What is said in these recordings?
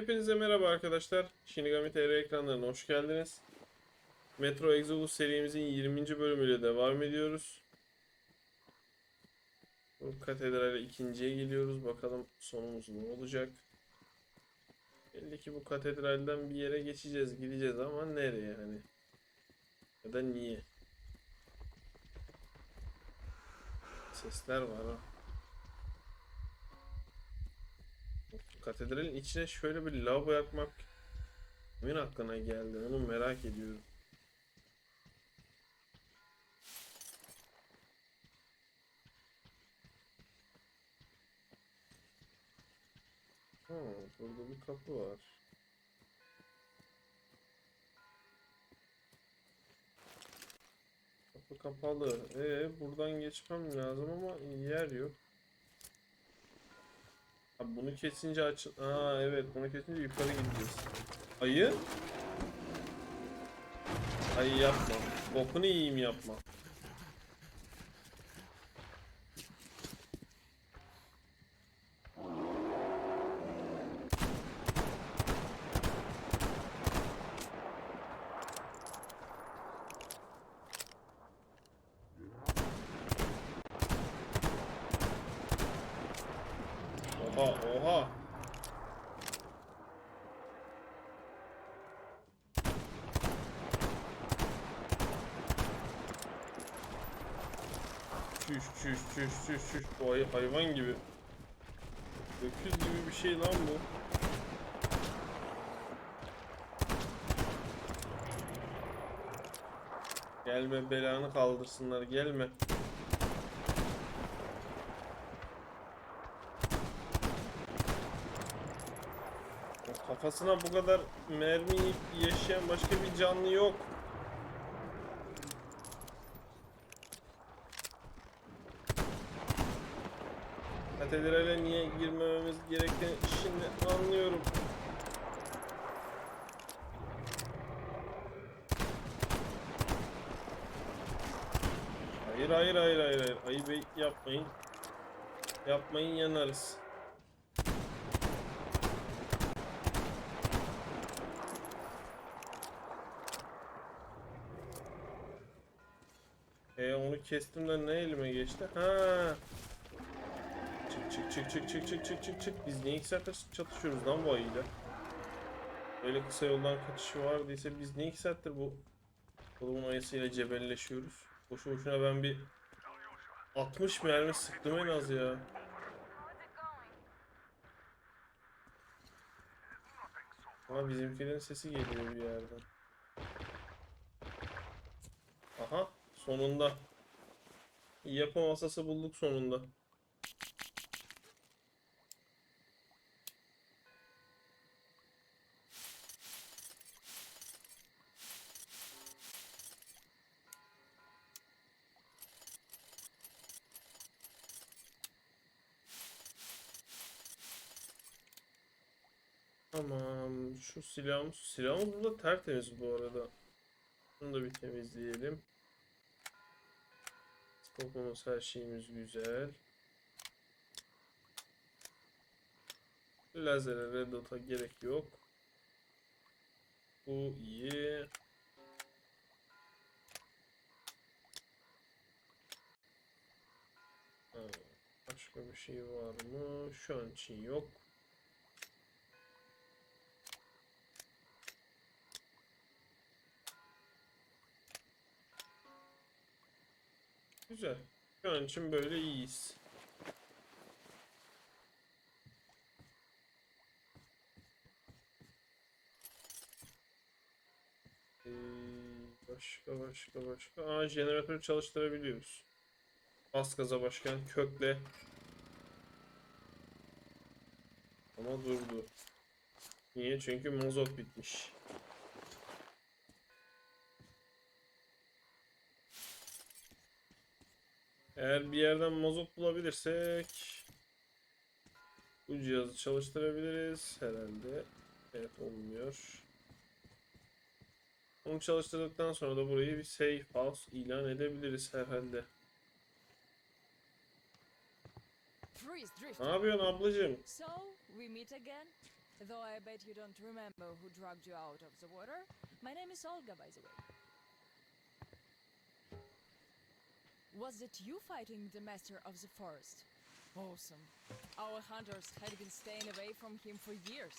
Hepinize merhaba arkadaşlar. Shinigami TR ekranlarına hoş geldiniz. Metro Exodus serimizin 20. bölümüyle devam ediyoruz. Bu katedrale ikinciye geliyoruz. Bakalım sonumuz ne olacak. Belli ki bu katedralden bir yere geçeceğiz, gideceğiz ama nereye hani? Ya da niye? Sesler var ha. Katedralin içine şöyle bir lavabo yapmak kimin aklına geldi? Onu merak ediyorum. Ha, burada bir kapı var. Kapı kapalı. Ee, buradan geçmem lazım ama yer yok. Abi bunu kesince aç... Aa evet bunu kesince yukarı gideceğiz. Ayı? Ayı yapma. Bokunu yiyeyim yapma. Oha oha. Çüş çüş çüş çüş çüş. Bu ayı hayvan gibi. Öküz gibi bir şey lan bu. Gelme belanı kaldırsınlar gelme. Kafasına bu kadar mermi yaşayan başka bir canlı yok. Katedrale niye girmememiz gerektiğini şimdi anlıyorum. Hayır hayır hayır hayır hayır. Ayı bey yapmayın. Yapmayın yanarız. E onu kestim de ne elime geçti? Ha. Çık çık çık çık çık çık çık çık çık. Biz niye iki çatışıyoruz lan bu ayıyla? Böyle kısa yoldan kaçışı vardıysa biz niye iki saattir bu kolumun ayısıyla cebelleşiyoruz? Boşu boşuna ben bir 60 mermi sıktım en az ya. Ama bizimkilerin sesi geliyor bir yerden. Aha sonunda. Yapı masası bulduk sonunda. Tamam. Şu silahımız, silahımız burada tertemiz bu arada. Bunu da bir temizleyelim. Skopumuz her şeyimiz güzel. Lazere red dot'a gerek yok. Bu iyi. Başka bir şey var mı? Şu an için yok. Güzel. Şu an için böyle iyiyiz. Ee, başka başka başka. Aa jeneratörü çalıştırabiliyoruz. Bas gaza başkan kökle. Ama durdu. Niye? Çünkü mazot bitmiş. Eğer bir yerden mazot bulabilirsek bu cihazı çalıştırabiliriz herhalde. Evet olmuyor. Onu çalıştırdıktan sonra da burayı bir safe house ilan edebiliriz herhalde. Ne yapıyorsun ablacığım? So, we meet again? Though I bet you don't remember who dragged you out of the water. My name is Olga, by the way. Was it you fighting the master of the forest? Awesome. Our hunters had been staying away from him for years.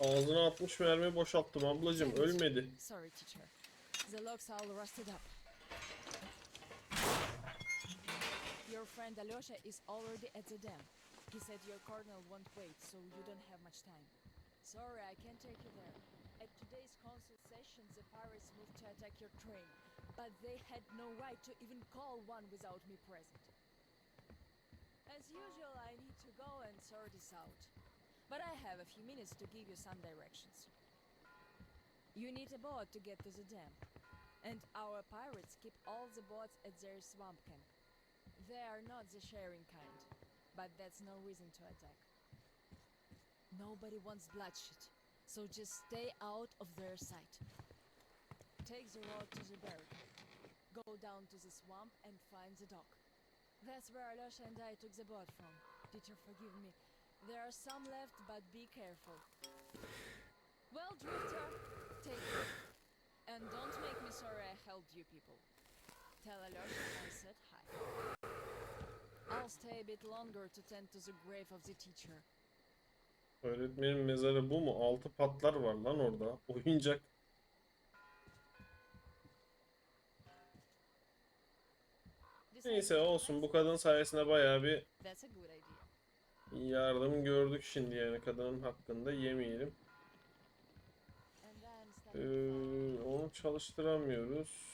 Ağzına 60 mermi boşalttım ablacım ölmedi. Sorry, teacher. The logs all rusted up. Your friend Alyosha is already at the dam. He said your colonel won't wait, so you don't have much time. Sorry, I can't take you there. Today's council session, the pirates moved to attack your train, but they had no right to even call one without me present. As usual, I need to go and sort this out. But I have a few minutes to give you some directions. You need a boat to get to the dam. And our pirates keep all the boats at their swamp camp. They are not the sharing kind, but that's no reason to attack. Nobody wants bloodshed, so just stay out of their sight. Take the road to the barricade. Go down to the swamp and find the dock. That's where Alyosha and I took the boat from. Teacher, forgive me. There are some left, but be careful. Well, Drifter, take care. And don't make me sorry I helped you people. Tell Alyosha I said hi. I'll stay a bit longer to tend to the grave of the teacher. Öğretmenin mezarı bu mu? Altı patlar var lan orada. Oyuncak. Neyse olsun bu kadın sayesinde bayağı bir yardım gördük şimdi yani kadının hakkında yemeyelim. Ee, onu çalıştıramıyoruz.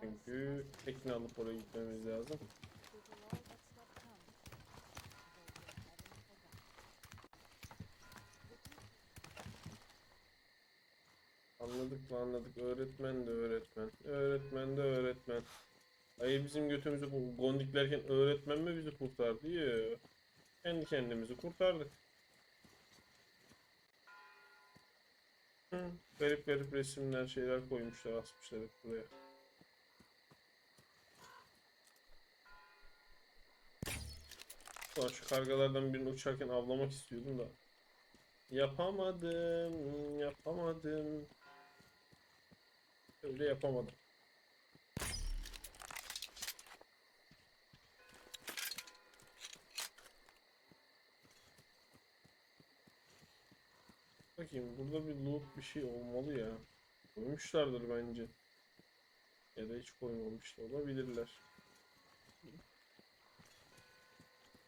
Çünkü tekne alıp oraya gitmemiz lazım. Anladık mı anladık. Öğretmen de öğretmen. Öğretmen de öğretmen. Ay bizim götümüzü gondiklerken öğretmen mi bizi kurtardı? Yoo. Kendi kendimizi kurtardık. Hı, garip garip resimler şeyler koymuşlar asmışlar hep buraya. Ulan şu kargalardan birini uçarken avlamak istiyordum da. Yapamadım, yapamadım. Öyle yapamadım. Bakayım burada bir loot bir şey olmalı ya. Koymuşlardır bence. Ya da hiç koymamış da olabilirler.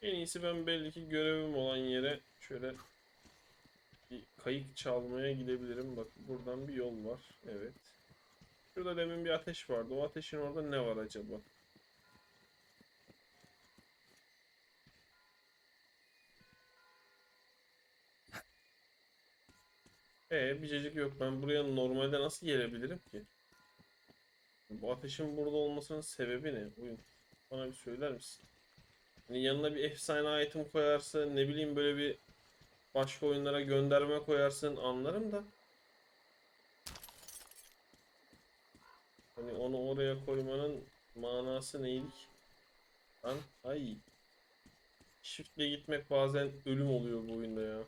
En iyisi ben belli ki görevim olan yere şöyle bir kayık çalmaya gidebilirim. Bak buradan bir yol var. Evet. Şurada demin bir ateş vardı. O ateşin orada ne var acaba? Ee, bir cacık yok. Ben buraya normalde nasıl gelebilirim ki? Bu ateşin burada olmasının sebebi ne? Oyun. Bana bir söyler misin? Hani yanına bir efsane item koyarsın, ne bileyim böyle bir başka oyunlara gönderme koyarsın anlarım da. Hani onu oraya koymanın manası neydi ki? Lan ay. Shift'le gitmek bazen ölüm oluyor bu oyunda ya.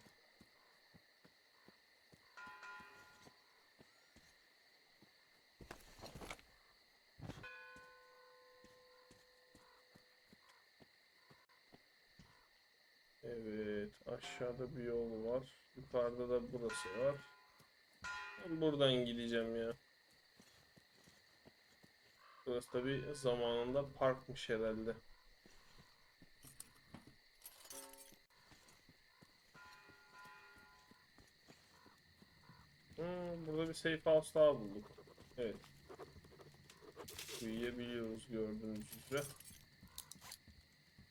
Evet, aşağıda bir yol var. Yukarıda da burası var. Ben buradan gideceğim ya. Burası tabi zamanında parkmış herhalde. Hmm, burada bir safe house daha bulduk. Evet. Uyuyabiliyoruz gördüğünüz üzere.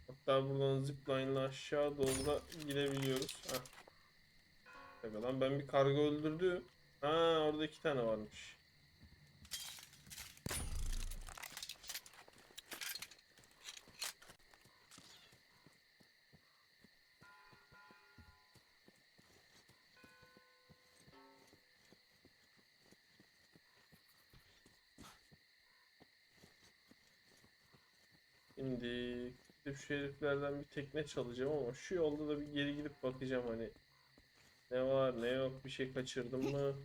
Hatta buradan zipline'la aşağı doğru da gidebiliyoruz. Heh. Lan ben bir karga öldürdüm. Ha orada iki tane varmış. Şu heriflerden bir tekne çalacağım ama şu yolda da bir geri gidip bakacağım hani Ne var ne yok bir şey kaçırdım mı?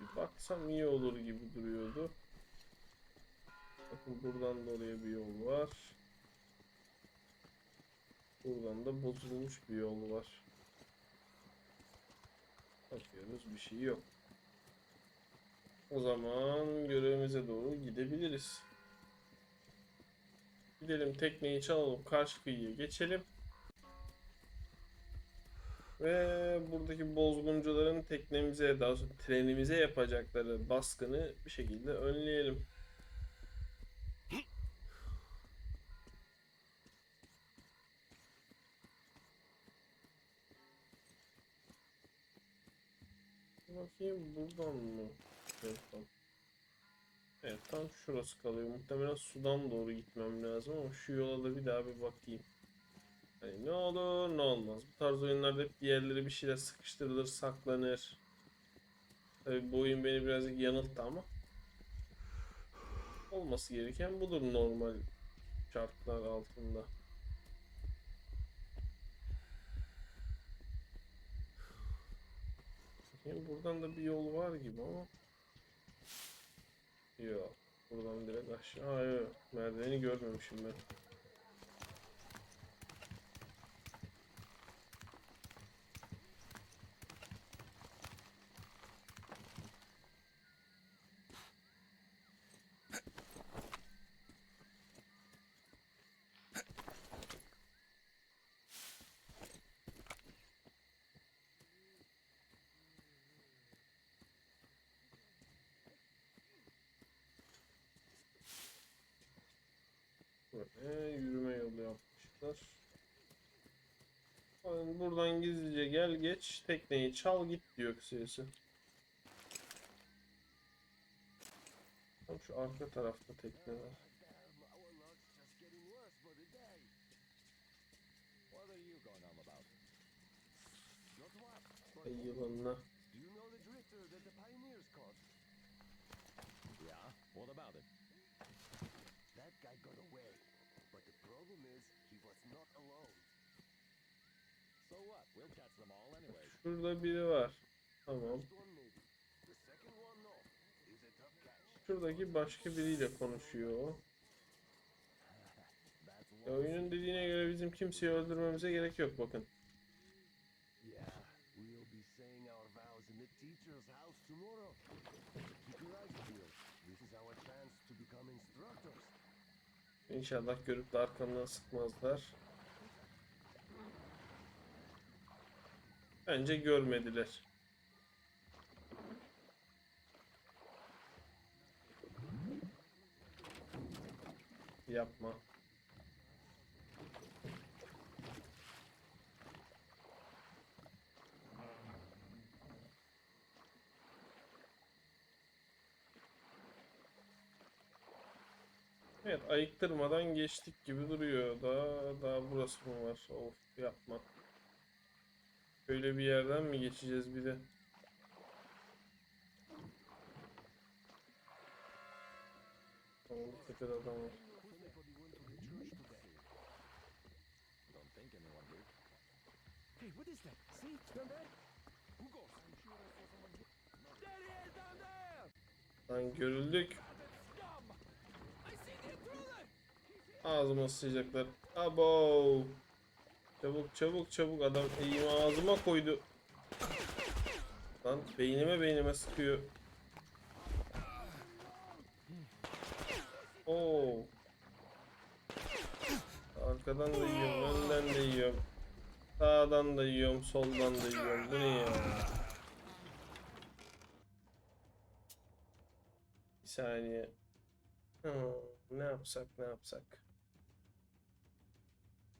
Bir baksam iyi olur gibi duruyordu. Bakın buradan da oraya bir yol var. Buradan da bozulmuş bir yol var. Bakıyoruz bir şey yok. O zaman görevimize doğru gidebiliriz. Gidelim tekneyi çalalım karşı kıyıya geçelim. Ve buradaki bozguncuların teknemize daha sonra trenimize yapacakları baskını bir şekilde önleyelim. Bakayım buradan mı? Evet, tamam. Evet tam şurası kalıyor. Muhtemelen sudan doğru gitmem lazım ama şu yola da bir daha bir bakayım. Hani ne olur ne olmaz. Bu tarz oyunlarda hep bir yerlere bir şeyler sıkıştırılır, saklanır. Tabii bu oyun beni birazcık yanılttı ama olması gereken budur normal şartlar altında. Buradan da bir yol var gibi ama Yok. Buradan direkt aşağı. Aa, yok. Merdiveni görmemişim ben. Böyle yürüme yolu yapmışlar. Yani buradan gizlice gel geç tekneyi çal git diyor kısacası. Tam şu arka tarafta tekne var. Damn, our luck's just getting worse by the day. What are you going on about? Not what, but Ay yılanına. do you know the drifter that the pioneers caught? Yeah, what about it? That guy got away, but the problem is he was not alone. So what? We'll catch them all anyway. Şurada biri var. Tamam. Şuradaki başka biriyle konuşuyor Ya oyunun dediğine göre bizim kimseyi öldürmemize gerek yok bakın. Yeah, we'll be saying our vows in the teacher's house tomorrow. İnşallah görüp de arkamdan sıkmazlar. Bence görmediler. Yapma. Evet ayıktırmadan geçtik gibi duruyor. Daha daha burası mı var? Of yapma. Böyle bir yerden mi geçeceğiz bir de? Tepede adam var. Hey, what is that? See? Down there? Who goes? There he is down there! Lan görüldük. Scum! I see the intruder! Ağzıma sıçacaklar. Abo. Çabuk çabuk çabuk adam eğimi ağzıma koydu. Lan beynime beynime sıkıyor. Oo. Arkadan da yiyorum, önden de yiyorum. Sağdan da yiyorum, soldan da yiyorum. Bu ne ya? Bir saniye. Hmm, ne yapsak, ne yapsak?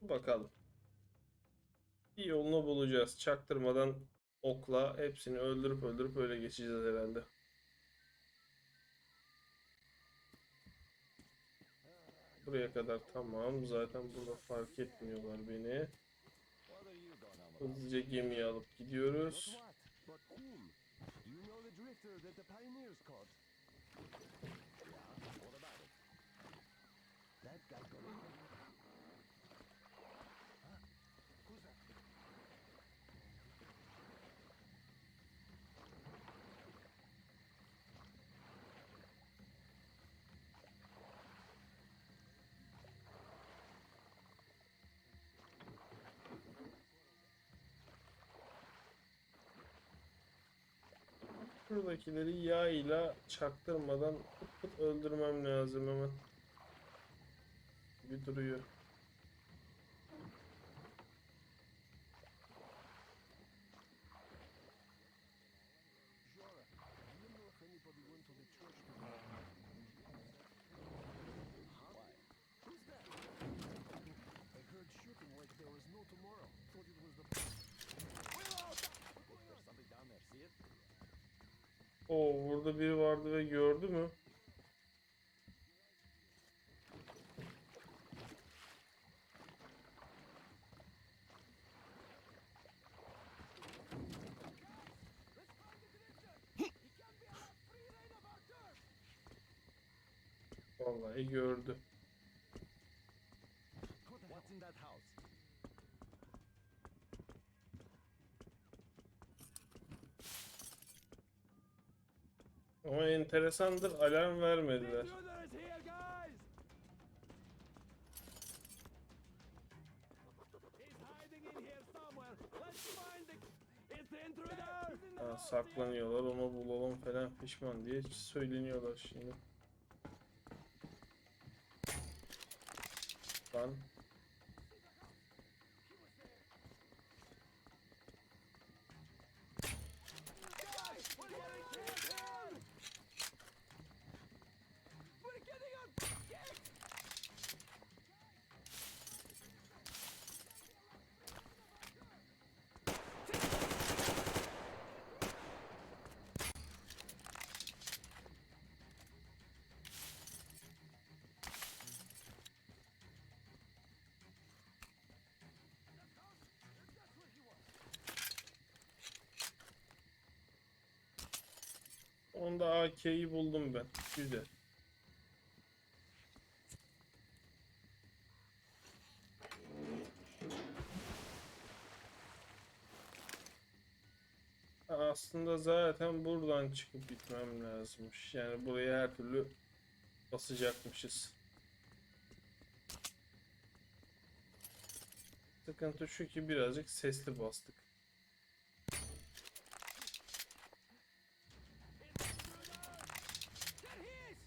Bakalım. Bir yolunu bulacağız. Çaktırmadan okla hepsini öldürüp öldürüp öyle geçeceğiz herhalde. Buraya kadar tamam. Zaten burada fark etmiyorlar beni. Hızlıca gemiyi alıp gidiyoruz. what, but whom? Do you know the drifter that the pioneers caught? Yeah, what about it? That That guy got away. Huh? Who's that? Şuradakileri yağ çaktırmadan pıt pıt öldürmem lazım hemen. Bir duruyor. Jora, do you know if anybody went to the church today? Huh? Who's that? I heard shooting like there was no tomorrow. Thought it was the... Willow! There's something down there, see it? Oo burada biri vardı ve gördü mü? Vallahi gördü. Ama enteresandır alarm vermediler. Ha, saklanıyorlar onu bulalım falan pişman diye söyleniyorlar şimdi. Lan onda AK'yi buldum ben. Güzel. Aslında zaten buradan çıkıp gitmem lazımmış. Yani buraya her türlü basacakmışız. Sıkıntı şu ki birazcık sesli bastık. There he is!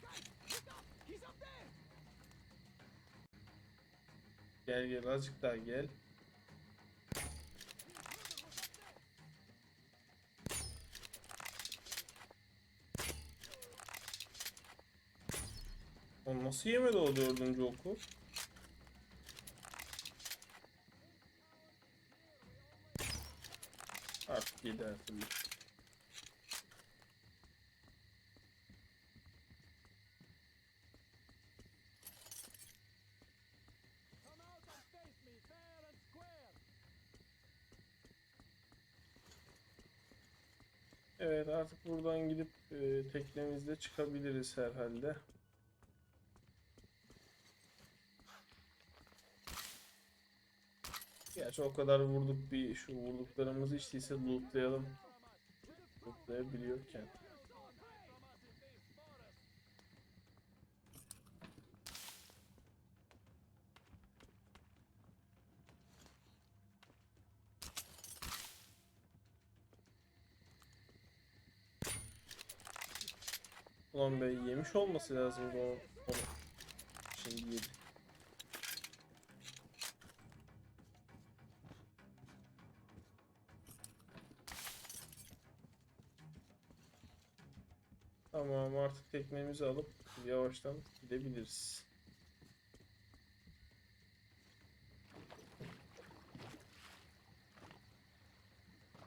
Guys, look up! He's up there! Azıcık daha gel. O nasıl yemedi o dördüncü oku? Artık yedi. Artık buradan gidip e, teknemizle çıkabiliriz herhalde. Gerçi o kadar vurduk bir şu vurduklarımızı işte ise lootlayalım. Lootlayabiliyorken. Ulan be yemiş olması lazım onu. Şimdi yedi. Tamam artık teknemizi alıp yavaştan gidebiliriz.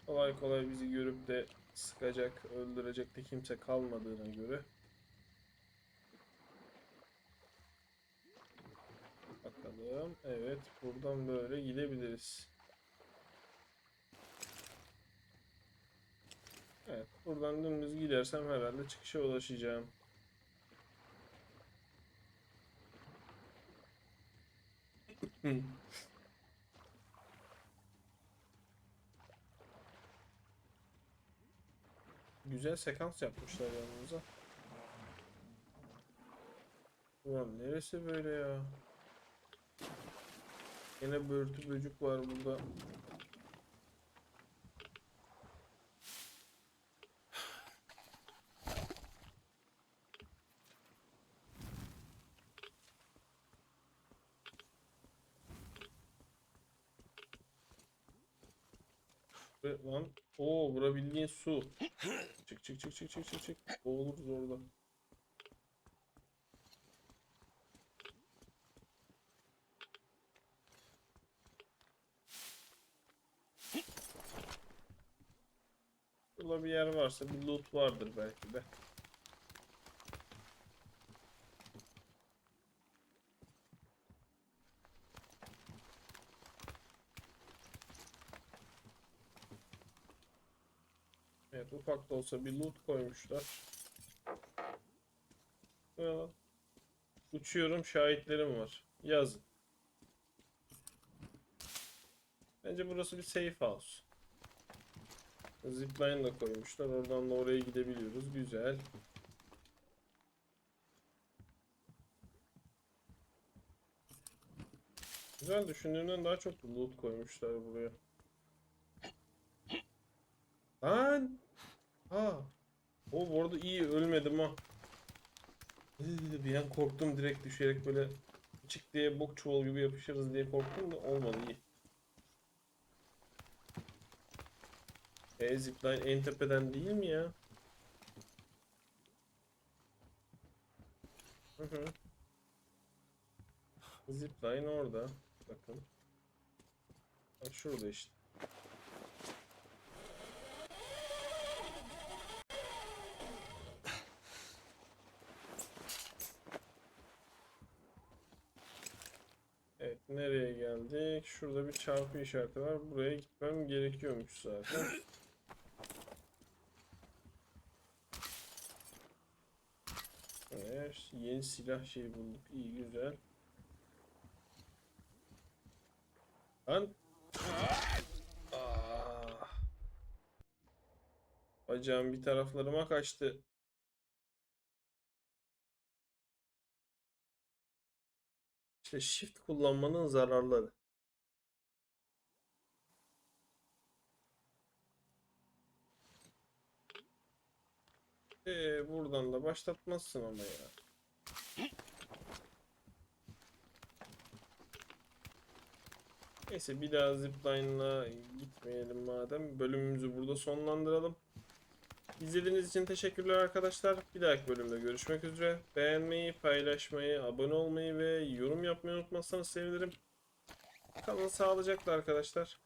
Kolay kolay bizi görüp de sıkacak, öldürecek de kimse kalmadığına göre. Bakalım. Evet buradan böyle gidebiliriz. Evet buradan dümdüz gidersem herhalde çıkışa ulaşacağım. Güzel sekans yapmışlar yanımıza. Ulan neresi böyle ya? Yine börtü böcük var burada. Lan o bura bildiğin su. Çık çık çık çık çık çık çık. Boğuluruz orada. Burada bir yer varsa bir loot vardır belki de. Evet ufak da olsa bir loot koymuşlar. Ya. Uçuyorum şahitlerim var. Yazın. Bence burası bir safe house. Zipline da koymuşlar. Oradan da oraya gidebiliyoruz. Güzel. Güzel düşündüğümden daha çok loot koymuşlar buraya. Lan! Ha. O bu arada iyi ölmedim ha. Iı, Bir an korktum direkt düşerek böyle çık diye bok çuval gibi yapışırız diye korktum da olmadı iyi. E zipline en tepeden değil mi ya? Zipline orada. Bakın. Ha, şurada işte. Evet nereye geldik? Şurada bir çarpı işareti var. Buraya gitmem gerekiyormuş zaten. Yeni silah şey bulduk. İyi güzel. Lan. Ah. Bacağım bir taraflarıma kaçtı. İşte shift kullanmanın zararları. Ee, buradan da başlatmazsın ama ya. Neyse bir daha zipline'la gitmeyelim madem. Bölümümüzü burada sonlandıralım. İzlediğiniz için teşekkürler arkadaşlar. Bir dahaki bölümde görüşmek üzere. Beğenmeyi, paylaşmayı, abone olmayı ve yorum yapmayı unutmazsanız sevinirim. Kalın sağlıcakla arkadaşlar.